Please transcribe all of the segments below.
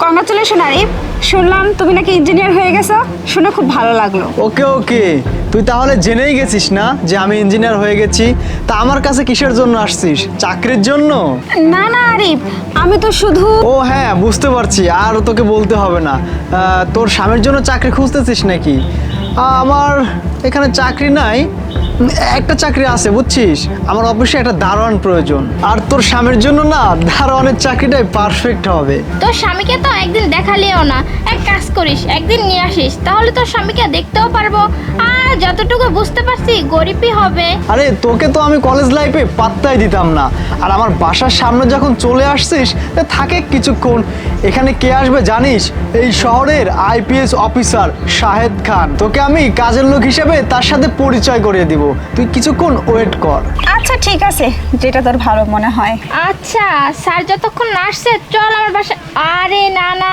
Congratulation Arif শুনলাম তুমি নাকি ইঞ্জিনিয়ার হয়ে গেছো। শুনে খুব ভালো লাগল। ওকে ওকে। তুই তাহলে জেনেই গেছিস না যে আমি ইঞ্জিনিয়ার হয়ে গেছি। তা আমার কাছে কিসের জন্য আসছিস? চাকরির জন্য? না না আরিফ আমি তো শুধু ও হ্যাঁ বুঝতে পারছি। আর তোকে বলতে হবে না। আহ, তোর স্বামীর জন্য চাকরি খুঁজতেছিস নাকি? আহ, আমার এখানে চাকরি নাই। একটা চাকরি আছে, বুঝছিস? আমার অফিসে একটা দারোয়ান প্রয়োজন। আর তোর স্বামীর জন্য না, দারোয়ানের চাকরিটাই পারফেক্ট হবে। তোর স্বামীকে তো একদিন দেখালিও না। এক কাজ করিস একদিন নিয়ে আসিস তাহলে তোর স্বামীকে দেখতেও পারব। আর যতটুকু বুঝতে পারছি গরিবই হবে। আরে তোকে তো আমি কলেজ লাইফে পাত্তাই দিতাম না। আর আমার বাসার সামনে যখন চলে আসছিস তা থাকে কিছুক্ষণ। এখানে কে আসবে জানিস? এই শহরের আইপিএস অফিসার শাহেদ খান। তোকে আমি কাজের লোক হিসেবে তার সাথে পরিচয় করিয়ে দিব। তুই কিছুক্ষণ ওয়েট কর। আচ্ছা ঠিক আছে। যেটা তোর ভালো মনে হয়। আচ্ছা স্যার যতক্ষণ না আসছে চল আমার বাসা আরে না না।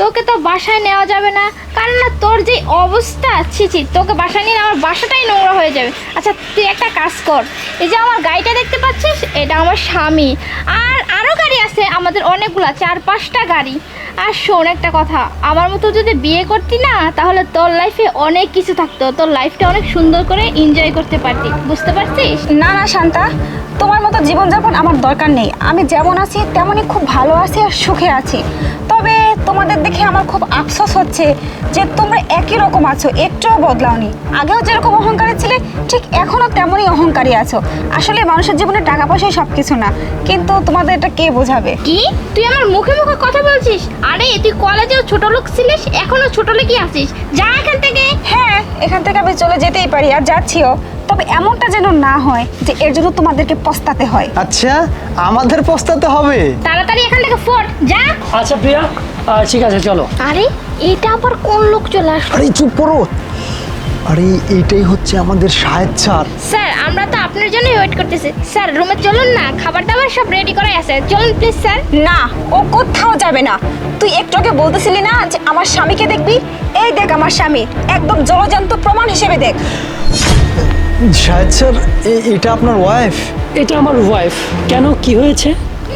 তোকে তো বাসায় নেওয়া যাবে না। কারণ না, তোর যে অবস্থা, ছি ছি, তোকে বাসায় নিয়ে আমার বাসাটাই নোংরা হয়ে যাবে। আচ্ছা তুই একটা কাজ কর। এই যে আমার গাড়িটা দেখতে পাচ্ছিস, এটা আমার স্বামী। আর আরও গাড়ি আছে, আমাদের অনেকগুলা, চার, পাঁচটা গাড়ি। আর শোন একটা কথা, আমার মতো যদি বিয়ে করতি না, তাহলে তোর লাইফে অনেক কিছু থাকতো। তোর লাইফটা অনেক সুন্দর করে এনজয় করতে পারতি। বুঝতে পারছিস? না না, শান্তা, তোমার মতো জীবনযাপন আমার দরকার নেই। আমি যেমন আছি, তেমনই খুব ভালো আছি আর সুখে আছি। তবে তোমাদের দেখে আমার খুব আফসোস হচ্ছে যে তোমরা একই রকম আছো একটুও বদলাওনি। আগেও যেরকম অহংকারী ছিলে ঠিক এখনও তেমনই অহংকারী আছো। আসলে মানুষের জীবনে টাকা পয়সাই সব কিছু না কিন্তু তোমাদের এটা কে বোঝাবে? কি? তুই আমার মুখে মুখে কথা বলছিস? আরে তুই কলেজেও ছোট লোক ছিলিস এখনও ছোট লোকই আছিস। যা এখান থেকে। হ্যাঁ এখান থেকে আমি চলে যেতেই পারি আর যাচ্ছিও। তবে এমনটা যেন না হয় যে এর জন্য তোমাদেরকে পস্তাতে হয়। আচ্ছা আমাদের পস্তাতে হবে। তাড়াতাড়ি এখান থেকে ফোট যা। আচ্ছা প্রিয়া। ঠিক আছে চলো। আরে এটা আবার কোন লোক চলে আসলো? আরে চুপ করো। আরে এইটাই হচ্ছে আমাদের সাহেব স্যার স্যার আমরা তো আপনার জন্যই ওয়েট করতেছি। স্যার রুমে চলুন না খাবার দাবার সব রেডি করাই আছে। চলুন প্লিজ স্যার। না ও কোথাও যাবে না। তুই একটু আগে বলতেছিলি না যে আমার স্বামীকে দেখবি? এই দেখ আমার স্বামী একদম জলজান্ত প্রমাণ হিসেবে দেখ। সাহেব স্যার এটা আপনার ওয়াইফ এটা আমার ওয়াইফ কেন? কি হয়েছে?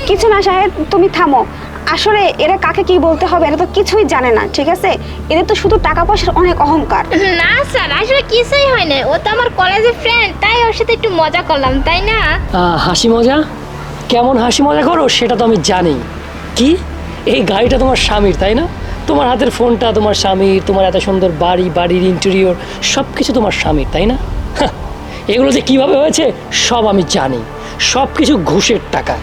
কিছু না সাহেব তুমি থামো। আসলে এরা কাকে কি বলতে হবে এরা তো কিছুই জানে না ঠিক আছে? এদের তো শুধু টাকা পয়সার অনেক অহংকার। না স্যার আসলে কিছুই হয় না। ও তো আমার কলেজের ফ্রেন্ড তাই ওর সাথে একটু মজা করলাম তাই না? হাসি মজা? কেমন হাসি মজা করো সেটা তো আমি জানি। কি? এই গাড়িটা তোমার স্বামীর তাই না? তোমার হাতের ফোনটা তোমার স্বামীর তোমার এত সুন্দর বাড়ি বাড়ির ইন্টেরিয়র সব কিছু তোমার স্বামীর তাই না? হাহ, এগুলো যে কীভাবে হয়েছে সব আমি জানি। সব কিছু ঘুষের টাকা।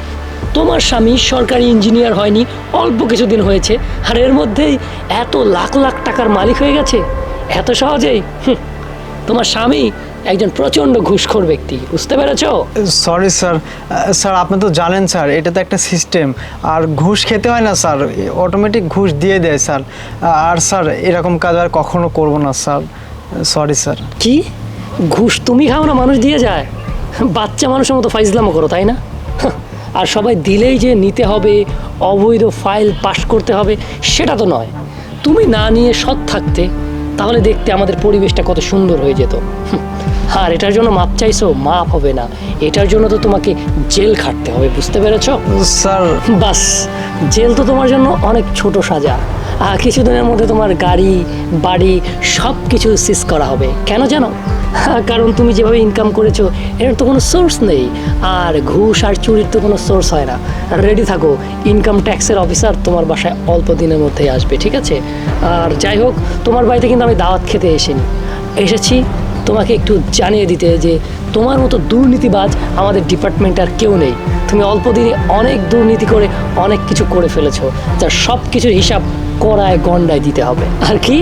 তোমার স্বামী সরকারি ইঞ্জিনিয়ার হয়নি অল্প কিছুদিন হয়েছে আর এর মধ্যেই এত লাখ লাখ টাকার মালিক হয়ে গেছে? এত সহজেই? তোমার স্বামী একজন প্রচণ্ড ঘুষখোর ব্যক্তি বুঝতে পেরেছ? সরি স্যার স্যার আপনি তো জানেন স্যার এটা তো একটা সিস্টেম আর ঘুষ খেতে হয় না স্যার অটোমেটিক ঘুষ দিয়ে দেয় স্যার আর স্যার এরকম কাজ আর কখনো করব না স্যার সরি স্যার কি? ঘুষ তুমি খাও না মানুষ দিয়ে যায়? বাচ্চা মানুষের মতো ফাইজলামো করো তাই না? আর সবাই দিলেই যে নিতে হবে অবৈধ ফাইল পাশ করতে হবে সেটা তো নয়। তুমি না নিয়ে সৎ থাকতে তাহলে দেখতে আমাদের পরিবেশটা কত সুন্দর হয়ে যেত। আর এটার জন্য মাপ চাইছো? মাপ হবে না। এটার জন্য তো তোমাকে জেল খাটতে হবে বুঝতে পেরেছ? স্যার। বাস জেল তো তোমার জন্য অনেক ছোট সাজা। কিছুদিনের মধ্যে তোমার গাড়ি বাড়ি সব কিছু সিজ করা হবে। কেন জানো? হ্যাঁ, কারণ তুমি যেভাবে ইনকাম করেছ এর তো কোনো সোর্স নেই। আর ঘুষ আর চুরির তো কোনো সোর্স হয় না। রেডি থাকো ইনকাম ট্যাক্সের অফিসার তোমার বাসায় অল্প দিনের মধ্যেই আসবে ঠিক আছে? আর যাই হোক তোমার বাড়িতে কিন্তু আমি দাওয়াত খেতে এসেনি এসেছি তোমাকে একটু জানিয়ে দিতে যে তোমার মতো দুর্নীতিবাজ আমাদের ডিপার্টমেন্টে আর কেউ নেই। তুমি অল্প দিনে অনেক দুর্নীতি করে অনেক কিছু করে ফেলেছো, যার সব কিছুর হিসাব কড়ায় গন্ডায় দিতে হবে। আর কি?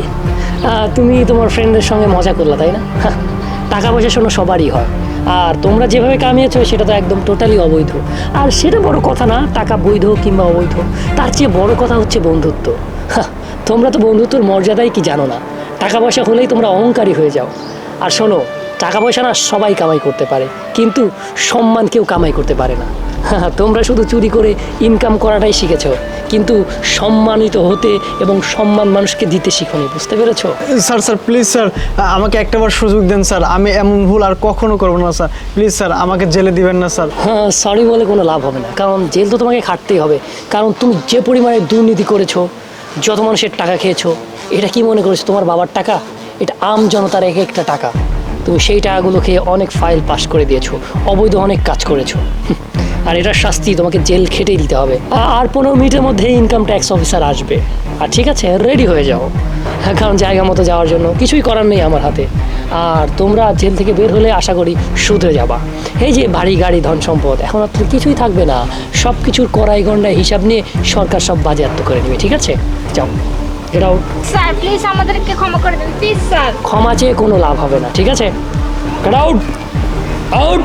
তুমি তোমার ফ্রেন্ডের সঙ্গে মজা করলা, তাই না? টাকা পয়সা শোনো সবারই হয়। আর তোমরা যেভাবে কামিয়েছো, সেটা তো একদম টোটালি অবৈধ। আর সেটা বড় কথা না, টাকা বৈধ কিংবা অবৈধ, তার চেয়ে বড় কথা হচ্ছে বন্ধুত্ব। তোমরা তো বন্ধুত্বর মর্যাদাই কি জানো না? টাকা পয়সা হলেই তোমরা অহংকারী হয়ে যাও। আর শোনো টাকা পয়সা না সবাই কামাই করতে পারে কিন্তু সম্মান কেউ কামাই করতে পারে না। তোমরা শুধু চুরি করে ইনকাম করাটাই শিখেছ কিন্তু সম্মানিত হতে এবং সম্মান মানুষকে দিতে শিখোনি বুঝতে পেরেছ? স্যার স্যার প্লিজ স্যার আমাকে একটাবার সুযোগ দেন স্যার। আমি এমন ভুল আর কখনো করব না স্যার। প্লিজ স্যার আমাকে জেলে দিবেন না স্যার। হ্যাঁ সরি বলে কোনো লাভ হবে না কারণ জেল তো তোমাকে খাটতেই হবে। কারণ তুমি যে পরিমাণে দুর্নীতি করেছ যত মানুষের টাকা খেয়েছো এটা কি মনে করেছ তোমার বাবার টাকা? এটা আম জনতার এক একটা টাকা। তুমি সেই টাকাগুলো খেয়ে অনেক ফাইল পাস করে দিয়েছ অবৈধ অনেক কাজ করেছ। আর এটার শাস্তি তোমাকে জেল খেটেই দিতে হবে। আর পনেরো মিনিটের মধ্যে ইনকাম ট্যাক্স অফিসার আসবে। আর ঠিক আছে রেডি হয়ে যাও। হ্যাঁ, কারণ জায়গা মতো যাওয়ার জন্য কিছুই করার নেই আমার হাতে। আর তোমরা জেল থেকে বের হলে আশা করি শুধরে যাবা। এই যে বাড়ি গাড়ি ধন সম্পদ এখন আর কিছুই থাকবে না। সব কিছুর কড়াই গন্ডায় হিসাব নিয়ে সরকার সব বাজেয়াপ্ত করে নেবে ঠিক আছে? যাও। এটাও স্যার প্লিজ আমাদেরকে ক্ষমা করে দিন প্লিজ স্যার। ক্ষমা চেয়ে কোনো লাভ হবে না ঠিক আছে? Get out out